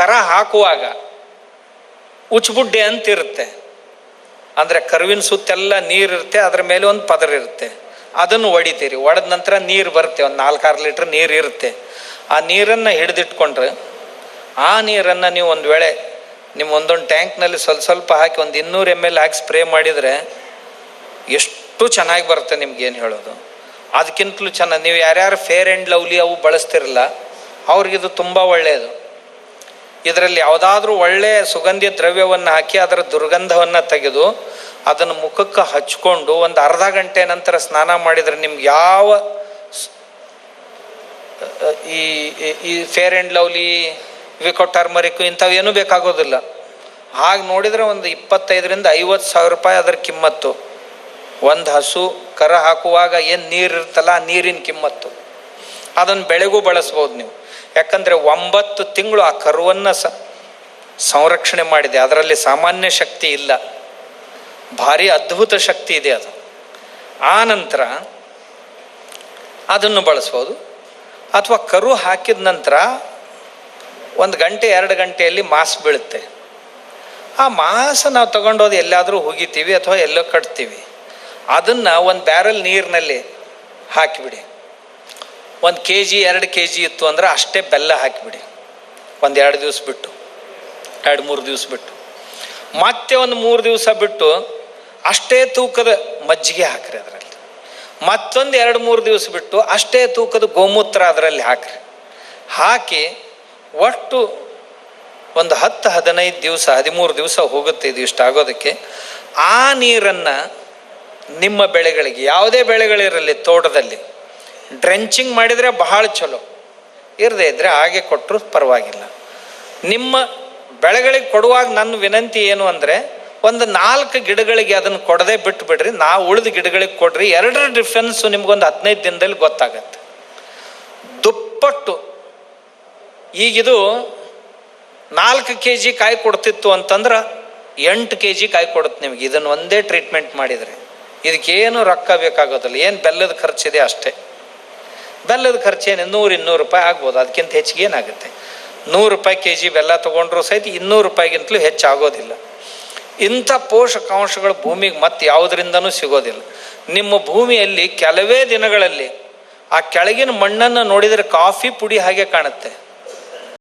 ಕರ ಹಾಕುವಾಗ ಉಚ್ಚುಬುಡ್ಡೆ ಅಂತ ಇರುತ್ತೆ ಅಂದರೆ ಕರುವಿನ ಸುತ್ತೆಲ್ಲ ನೀರು ಇರುತ್ತೆ ಅದ್ರ ಮೇಲೆ ಒಂದು ಪದರ ಇರುತ್ತೆ. ಅದನ್ನು ಹೊಡಿತೀರಿ ಒಡೆದ ನಂತರ ನೀರು ಬರುತ್ತೆ, ಒಂದು ನಾಲ್ಕಾರು ಲೀಟ್ರ್ ನೀರು ಇರುತ್ತೆ. ಆ ನೀರನ್ನು ಹಿಡಿದಿಟ್ಕೊಂಡ್ರೆ, ಆ ನೀರನ್ನು ನೀವು ಒಂದು ವೇಳೆ ನಿಮ್ಮ ಒಂದೊಂದು ಟ್ಯಾಂಕ್ನಲ್ಲಿ ಸ್ವಲ್ಪ ಸ್ವಲ್ಪ ಹಾಕಿ ಒಂದು ಇನ್ನೂರು ಎಂ ಎಲ್ ಹಾಕಿ ಸ್ಪ್ರೇ ಮಾಡಿದರೆ ಎಷ್ಟು ಚೆನ್ನಾಗಿ ಬರುತ್ತೆ ನಿಮ್ಗೇನು ಹೇಳೋದು? ಅದಕ್ಕಿಂತಲೂ ಚೆನ್ನಾಗಿ. ನೀವು ಯಾರ್ಯಾರು ಫೇರ್ ಆ್ಯಂಡ್ ಲವ್ಲಿ ಅವು ಬಳಸ್ತಿರಲ್ಲ, ಅವ್ರಿಗಿದು ತುಂಬ ಒಳ್ಳೆಯದು ಇದರಲ್ಲಿ ಯಾವುದಾದ್ರೂ ಒಳ್ಳೆಯ ಸುಗಂಧಿ ದ್ರವ್ಯವನ್ನು ಹಾಕಿ ಅದರ ದುರ್ಗಂಧವನ್ನು ತೆಗೆದು ಅದನ್ನು ಮುಖಕ್ಕೆ ಹಚ್ಕೊಂಡು ಒಂದು ಅರ್ಧ ಗಂಟೆ ನಂತರ ಸ್ನಾನ ಮಾಡಿದರೆ ನಿಮ್ಗೆ ಯಾವ ಈ, ಈ- fair and lovely Vicco turmeric ಇಂಥವೇನೂ ಬೇಕಾಗೋದಿಲ್ಲ. ಹಾಗೆ ನೋಡಿದರೆ ಒಂದು ಇಪ್ಪತ್ತೈದರಿಂದ ಐವತ್ತು ಸಾವಿರ ರೂಪಾಯಿ ಅದರ ಕಿಮ್ಮತ್ತು. ಒಂದು ಹಸು, ಕರ ಹಾಕುವಾಗ ಏನು ನೀರು ಇರ್ತಲ್ಲ ನೀರಿನ ಕಿಮ್ಮತ್ತು. ಅದನ್ನು ಬೆಳೆಗೂ ಬಳಸ್ಬೋದು ನೀವು. ಯಾಕಂದರೆ ಒಂಬತ್ತು ತಿಂಗಳು ಆ ಕರುವನ್ನು ಸ, ಸಂರಕ್ಷಣೆ ಮಾಡಿದೆ. ಅದರಲ್ಲಿ ಸಾಮಾನ್ಯ ಶಕ್ತಿ ಇಲ್ಲ. ಭಾರಿ ಅದ್ಭುತ ಶಕ್ತಿ ಇದೆ ಅದು. ಆ ನಂತರ ಅದನ್ನು ಬಳಸ್ಬೋದು. ಅಥವಾ ಕರು ಹಾಕಿದ ನಂತರ ಒಂದು ಗಂಟೆ, ಎರಡು ಗಂಟೆಯಲ್ಲಿ ಮಾಸ್ ಬೀಳುತ್ತೆ. ಆ ಮಾಸ ನಾವು ತಗೊಂಡೋದು ಎಲ್ಲಾದರೂ ಹುಗಿತೀವಿ ಅಥವಾ ಎಲ್ಲೋ ಕಟ್ತೀವಿ. ಅದನ್ನು ಒಂದು ಬ್ಯಾರಲ್ ನೀರಿನಲ್ಲಿ ಹಾಕಿಬಿಡಿ. ಒಂದು ಕೆ ಜಿ ಎರಡು ಕೆ ಜಿ ಇತ್ತು ಅಂದರೆ ಅಷ್ಟೇ ಬೆಲ್ಲ ಹಾಕಿಬಿಡಿ. ಒಂದು ಎರಡು ದಿವಸ ಬಿಟ್ಟು, ಎರಡು ಮೂರು ದಿವಸ ಬಿಟ್ಟು. ಮತ್ತೆ ಒಂದು ಮೂರು ದಿವಸ ಬಿಟ್ಟು ಅಷ್ಟೇ ತೂಕದ ಮಜ್ಜಿಗೆ ಹಾಕ್ರಿ ಅದರಲ್ಲಿ. ಮತ್ತೊಂದು ಎರಡು ಮೂರು ದಿವಸ ಬಿಟ್ಟು ಅಷ್ಟೇ ತೂಕದ ಗೋಮೂತ್ರ ಅದರಲ್ಲಿ ಹಾಕ್ರಿ. ಹಾಕಿ ಒಟ್ಟು ಒಂದು ಹತ್ತು, ಹದಿನೈದು ದಿವಸ, ಹದಿಮೂರು ದಿವಸ ಹೋಗುತ್ತೆ ಇದು ಇಷ್ಟ ಆಗೋದಕ್ಕೆ. ಆ ನೀರನ್ನು ನಿಮ್ಮ ಬೆಳೆಗಳಿಗೆ, ಯಾವುದೇ ಬೆಳೆಗಳಿರಲಿ, ತೋಟದಲ್ಲಿ ಡ್ರೆಂಚಿಂಗ್ ಮಾಡಿದರೆ ಬಹಳ ಚಲೋ. ಇರದೇ ಇದ್ದರೆ ಹಾಗೆ ಕೊಟ್ಟರು ಪರವಾಗಿಲ್ಲ. ನಿಮ್ಮ ಬೆಳೆಗಳಿಗೆ ಕೊಡುವಾಗ ನನ್ನ ವಿನಂತಿ ಏನು ಅಂದರೆ, ಒಂದು ನಾಲ್ಕು ಗಿಡಗಳಿಗೆ ಅದನ್ನು ಕೊಡದೆ ಬಿಟ್ಟು ಬಿಡ್ರಿ ನಾವು ಉಳಿದ ಗಿಡಗಳಿಗೆ ಕೊಡ್ರಿ. ಎರಡರ ಡಿಫ್ರೆನ್ಸು ನಿಮ್ಗೊಂದು ಹದಿನೈದು ದಿನದಲ್ಲಿ ಗೊತ್ತಾಗತ್ತೆ. ದುಪ್ಪಟ್ಟು. ಈಗಿದು ನಾಲ್ಕು ಕೆ ಜಿ ಕಾಯಿ ಕೊಡ್ತಿತ್ತು ಅಂತಂದ್ರೆ ಎಂಟು ಕೆ ಜಿ ಕಾಯಿ ಕೊಡುತ್ತೆ ನಿಮಗೆ. ಇದನ್ನು ಒಂದೇ ಟ್ರೀಟ್ಮೆಂಟ್ ಮಾಡಿದರೆ. ಇದಕ್ಕೇನು ರೊಕ್ಕ ಬೇಕಾಗೋದಿಲ್ಲ. ಏನು ಬೆಲ್ಲದ ಖರ್ಚಿದೆ ಅಷ್ಟೇ. ಬೆಲ್ಲದ ಖರ್ಚೇನು ನೂರು ಇನ್ನೂರು ರೂಪಾಯಿ ಆಗ್ಬೋದು. ಅದಕ್ಕಿಂತ ಹೆಚ್ಚಿಗೆ ಏನಾಗುತ್ತೆ? ನೂರು ರೂಪಾಯಿ ಕೆ ಜಿ ಬೆಲ್ಲ ತೊಗೊಂಡ್ರು ಸಹಿತ ಇನ್ನೂರು ರೂಪಾಯಿಗಿಂತಲೂ ಹೆಚ್ಚಾಗೋದಿಲ್ಲ. ಇಂಥ ಪೋಷಕಾಂಶಗಳು ಭೂಮಿಗೆ ಮತ್ತೆ ಯಾವುದರಿಂದನೂ ಸಿಗೋದಿಲ್ಲ. ನಿಮ್ಮ ಭೂಮಿಯಲ್ಲಿ ಕೆಲವೇ ದಿನಗಳಲ್ಲಿ ಆ ಕೆಳಗಿನ ಮಣ್ಣನ್ನು ನೋಡಿದರೆ ಕಾಫಿ ಪುಡಿ ಹಾಗೆ ಕಾಣುತ್ತೆ.